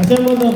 అసెంబ్లీలో